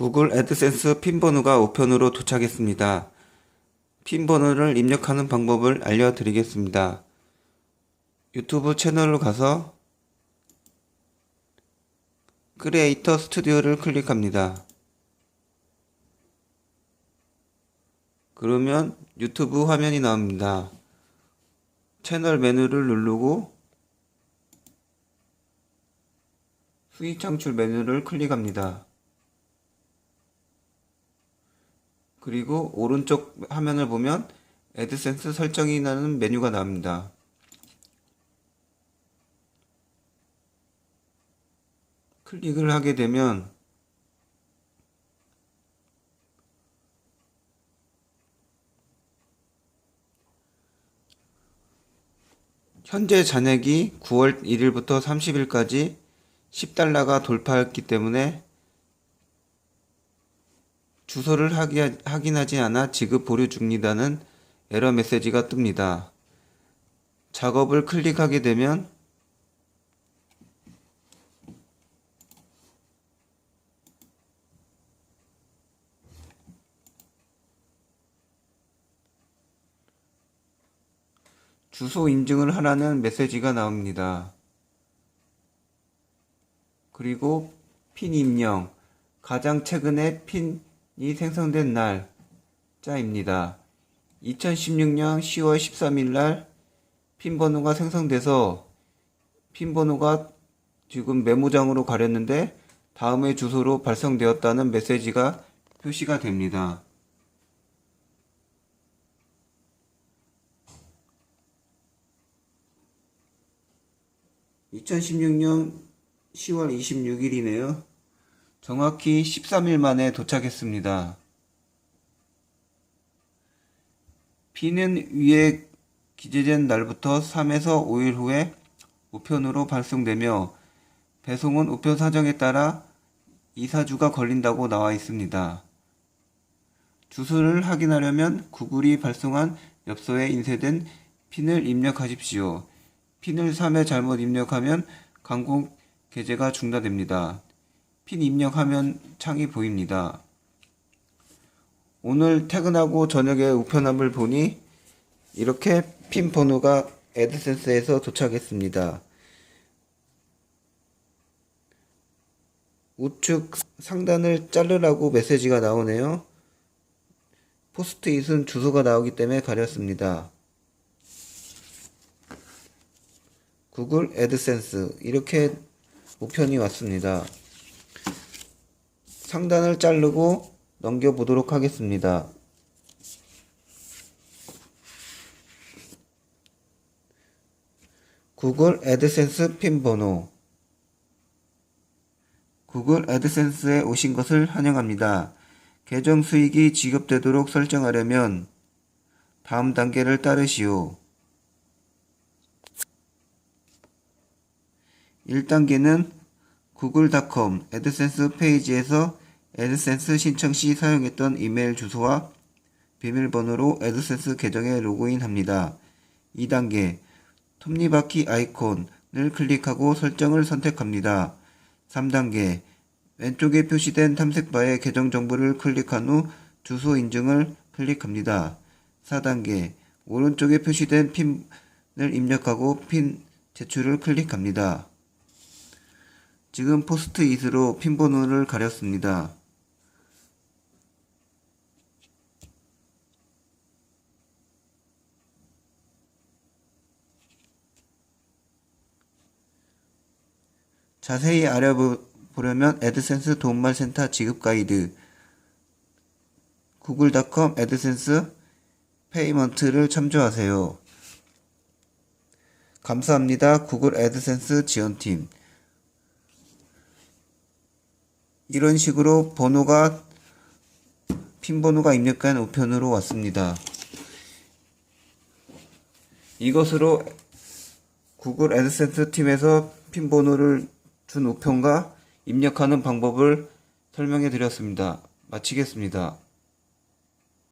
구글 애드센스 핀 번호가 우편으로 도착했습니다. 핀 번호를 입력하는 방법을 알려드리겠습니다. 유튜브 채널로 가서 크리에이터 스튜디오를 클릭합니다. 그러면 유튜브 화면이 나옵니다. 채널 메뉴를 누르고 수익 창출 메뉴를 클릭합니다. 그리고 오른쪽 화면을 보면 애드센스 설정이 나는 메뉴가 나옵니다. 클릭을 하게 되면 현재 잔액이 9월 1일부터 30일까지 10달러가 돌파했기 때문에 주소를 확인- 확인하지 않아 지급 보류 중이다는 에러 메시지가 뜹니다. 작업을 클릭하게 되면 주소 인증을 하라는 메시지가 나옵니다. 그리고 핀 입력, 가장 최근에 핀 이 생성된 날짜입니다. 2016년 10월 13일 날 핀 번호가 생성돼서 핀 번호가 지금 메모장으로 가렸는데 다음의 주소로 발송되었다는 메시지가 표시가 됩니다. (2016년 10월 26일이네요) 정확히 13일 만에 도착했습니다. 비는 위에 기재된 날부터 3에서 5일 후에 우편으로 발송되며 배송은 우편 사정에 따라 2, 4주가 걸린다고 나와 있습니다. 주소를 확인하려면 구글이 발송한 엽서에 인쇄된 핀을 입력하십시오. 핀을 3회 잘못 입력하면 강공 게재가 중단됩니다. 핀 입력하면 창이 보입니다. 오늘 퇴근하고 저녁에 우편함을 보니 이렇게 핀 번호가 애드센스에서 도착했습니다. 우측 상단을 자르라고 메시지가 나오네요. 포스트잇은 주소가 나오기 때문에 가렸습니다. 구글 애드센스 이렇게 우편이 왔습니다. 상단을 자르고 넘겨보도록 하겠습니다. 구글 애드센스 핀 번호 구글 애드센스에 오신 것을 환영합니다. 계정 수익이 지급되도록 설정하려면 다음 단계를 따르시오. 1단계는 구글닷컴 애드센스 페이지에서 애드센스 신청 시 사용했던 이메일 주소와 비밀번호로 애드센스 계정에 로그인합니다. 2단계 톱니바퀴 아이콘을 클릭하고 설정을 선택합니다. 3단계 왼쪽에 표시된 탐색바에 계정 정보를 클릭한 후 주소 인증을 클릭합니다. 4단계 오른쪽에 표시된 핀을 입력하고 핀 제출을 클릭합니다. 지금 포스트잇으로 핀 번호를 가렸습니다. 자세히 알아보려면 애드센스 도움말 센터 지급 가이드 구글닷컴 애드센스 페이먼트를 참조하세요. 감사합니다. 구글 애드센스 지원팀. 이런 식으로 번호가 핀 번호가 입력한 우편으로 왔습니다. 이것으로 구글 애드센스 팀에서 핀 번호를 준 우편과 입력하는 방법을 설명해 드렸습니다. 마치겠습니다.